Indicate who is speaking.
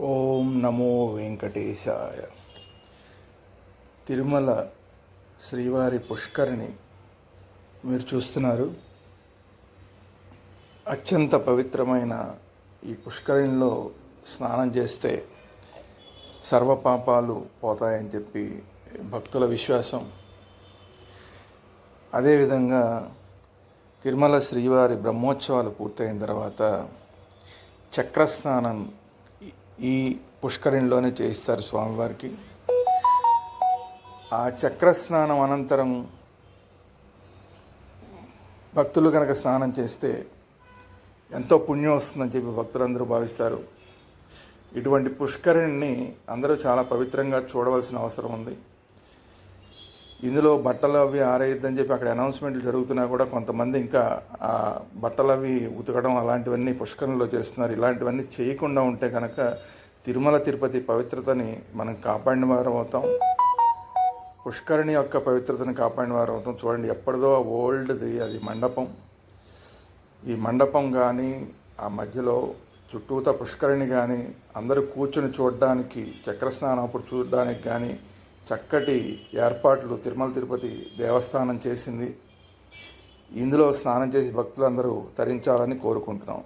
Speaker 1: ఓం నమో వెంకటేశాయ. తిరుమల శ్రీవారి పుష్కరిణి మీరు చూస్తున్నారు. అత్యంత పవిత్రమైన ఈ పుష్కరిణిలో స్నానం చేస్తే సర్వ పాపాలు పోతాయని చెప్పి భక్తుల విశ్వాసం. అదేవిధంగా తిరుమల శ్రీవారి బ్రహ్మోత్సవాలు పూర్తయిన తర్వాత చక్రస్నానం ఈ- పుష్కరిణిలోనే చేయిస్తారు స్వామివారికి. ఆ చక్ర స్నానం అనంతరం భక్తులు కనుక స్నానం చేస్తే ఎంతో పుణ్యం వస్తుందని చెప్పి భక్తులందరూ భావిస్తారు. ఇటువంటి పుష్కరిణిని అందరూ చాలా పవిత్రంగా చూడవలసిన అవసరం ఉంది. ఇందులో బట్టలు అవి ఆరేయద్దని చెప్పి అక్కడ అనౌన్స్మెంట్లు జరుగుతున్నా కూడా కొంతమంది ఇంకా ఆ బట్టలు అవి ఉతకడం అలాంటివన్నీ పుష్కరంలో చేస్తున్నారు. ఇలాంటివన్నీ చేయకుండా ఉంటే కనుక తిరుమల తిరుపతి పవిత్రతని మనం కాపాడిన వారం అవుతాం. పుష్కరిణి యొక్క పవిత్రతను కాపాడిన వారం అవుతాం. చూడండి ఎప్పటిదో ఓల్డ్ది అది మండపం. ఈ మండపం కానీ ఆ మధ్యలో చుట్టూత పుష్కరిణి కానీ అందరూ కూర్చుని చూడడానికి చక్రస్నానం అప్పుడు చూడడానికి కానీ చక్కటి ఏర్పాట్లు తిరుమల తిరుపతి దేవస్థానం చేసింది. ఇందులో స్నానం చేసి భక్తులందరూ తరించాలని కోరుకుంటున్నాం.